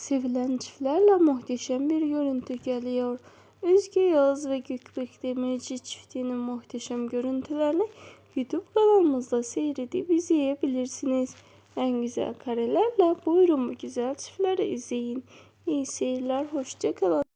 Sevilen çiftlerle muhteşem bir görüntü geliyor. Özge Yağız ve Gökbek Demirci çiftinin muhteşem görüntülerini YouTube kanalımızda seyredip izleyebilirsiniz. En güzel karelerle buyurun bu güzel çiftleri izleyin. İyi seyirler, hoşçakalın.